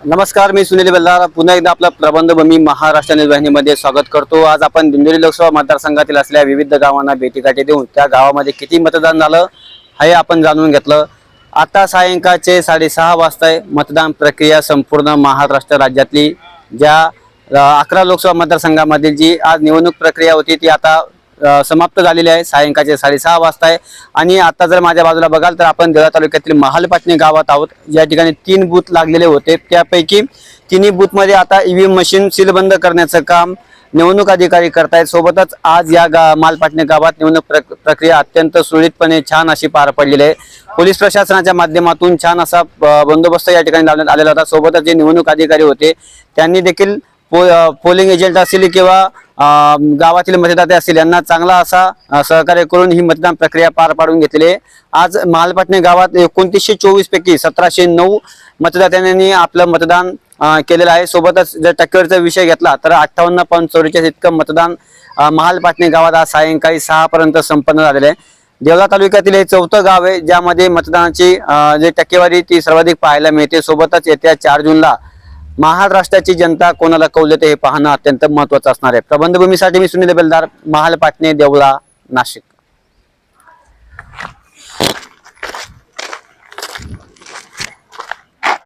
नमस्कार मी सुनील बेल्दार. पुन्हा एकदा आपलं प्रबंधभूमी महाराष्ट्र निर्वाहिनीमध्ये स्वागत करतो. आज आपण दिंडोरी लोकसभा मतदारसंघातील असलेल्या विविध गावांना भेटीगाठी देऊन त्या गावामध्ये किती मतदान झालं हे आपण जाणून घेतलं. आता सायंकाळचे साडेसहा वाजता आहे. मतदान प्रक्रिया संपूर्ण महाराष्ट्र राज्यातली. ज्या अकरा लोकसभा मतदारसंघामधील जी आज निवडणूक प्रक्रिया होती ती आता समाप्त झालेली आहे. सायंकाळचे साडेसहा वाजता आहे. आणि आता जर माझ्या बाजूला बघाल तर आपण देवळा तालुक्यातील महालपाटणी गावात आहोत. या ठिकाणी तीन बूथ लागलेले होते. त्यापैकी तिन्ही बूथमध्ये आता ईव्हीएम मशीन सीलबंद करण्याचं काम निवडणूक अधिकारी करतायत. सोबतच आज या गा मालपाटणे गावात निवडणूक प्रक- प्रक्रिया अत्यंत सुरळीतपणे छान अशी पार पडलेली आहे. पोलीस प्रशासनाच्या माध्यमातून छान असा बंदोबस्त या ठिकाणी लावण्यात आलेला होता. सोबतच जे निवडणूक अधिकारी होते त्यांनी देखील पो पोलिंग एजंट असतील किंवा गावातील मतदाते असतील यांना चांगला असा सहकार्य करून ही मतदान प्रक्रिया पार पाडून घेतलेली आहे. आज मालपाटणे गावात एकोणतीसशे चोवीस पैकी सतराशे नऊ मतदात्यांनी आपलं मतदान केलेलं आहे. सोबतच जर टक्केवारीचा विषय घेतला तर अठ्ठावन्न पॉईंट चौवेचाळीस इतकं मतदान महालपाटणे गावात आज सायंकाळी सहापर्यंत संपन्न झालेलं आहे. देवला तालुक्यातील हे चौथं गाव आहे ज्यामध्ये मतदानाची जे टक्केवारी ती सर्वाधिक पाहायला मिळते. सोबतच येत्या चार जूनला महाराष्ट्राची जनता कोणाला कौल ते हे पाहणं अत्यंत महत्वाचं असणार आहे. प्रबंधभूमीसाठी मी सुनील बेलदार महाल पाटणे देवळा नाशिक.